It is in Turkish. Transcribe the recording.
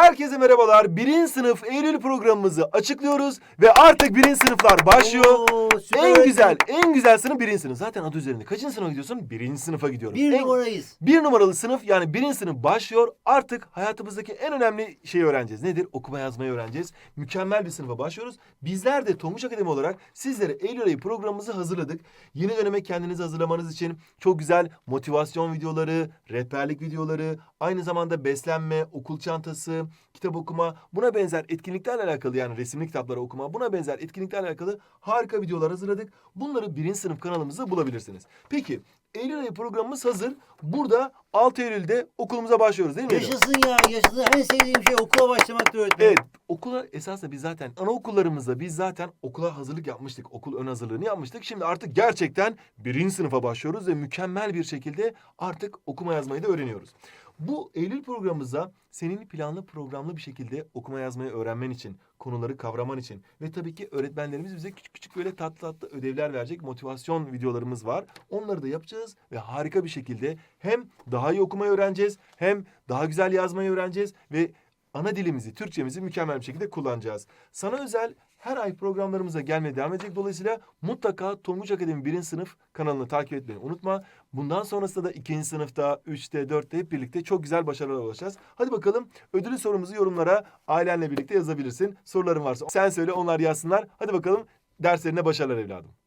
Herkese merhabalar. Birinci sınıf Eylül programımızı açıklıyoruz ve artık birinci sınıflar başlıyor. Oo, en güzel, en güzel sınıf birinci sınıf. Zaten adı üzerinde. Kaçıncı sınıfa gidiyorsun? Birinci sınıfa gidiyorum. Bir En- numarayız. bir numaralı sınıf yani birinci sınıf başlıyor. Artık hayatımızdaki en önemli şeyi öğreneceğiz. Nedir? Okuma yazmayı öğreneceğiz. Mükemmel bir sınıfa başlıyoruz. Bizler de Tomuş Akademi olarak sizlere Eylül ayı programımızı hazırladık. Yeni döneme kendinizi hazırlamanız için çok güzel motivasyon videoları, rehberlik videoları, aynı zamanda beslenme, okul çantası, kitap okuma, buna benzer etkinliklerle alakalı yani resimli kitapları okuma, buna benzer etkinliklerle alakalı harika videolar hazırladık. Bunları birinci sınıf kanalımızda bulabilirsiniz. Peki Eylül ayı programımız hazır. Burada 6 Eylül'de okulumuza başlıyoruz değil mi? Yaşasın ya yaşasın. En sevdiğim şey okula başlamaktır öğretmenim. Evet okula esasında biz zaten anaokullarımızda biz zaten okula hazırlık yapmıştık. Okul ön hazırlığını yapmıştık. Şimdi artık gerçekten birinci sınıfa başlıyoruz ve mükemmel bir şekilde artık okuma yazmayı da öğreniyoruz. Bu Eylül programımızda senin planlı programlı bir şekilde okuma yazmayı öğrenmen için, konuları kavraman için ve tabii ki öğretmenlerimiz bize küçük küçük böyle tatlı tatlı ödevler verecek motivasyon videolarımız var. Onları da yapacağız ve harika bir şekilde hem daha iyi okumayı öğreneceğiz hem daha güzel yazmayı öğreneceğiz ve ana dilimizi, Türkçemizi mükemmel bir şekilde kullanacağız. Sana özel her ay programlarımıza gelmeye devam edecek. Dolayısıyla mutlaka Tonguç Akademi 1. sınıf kanalını takip etmeyi unutma. Bundan sonrasında da 2. sınıfta, 3'te, 4'te hep birlikte çok güzel başarılar ulaşacağız. Hadi bakalım ödülü sorumuzu yorumlara ailenle birlikte yazabilirsin. Soruların varsa sen söyle onlar yazsınlar. Hadi bakalım derslerine başarılar evladım.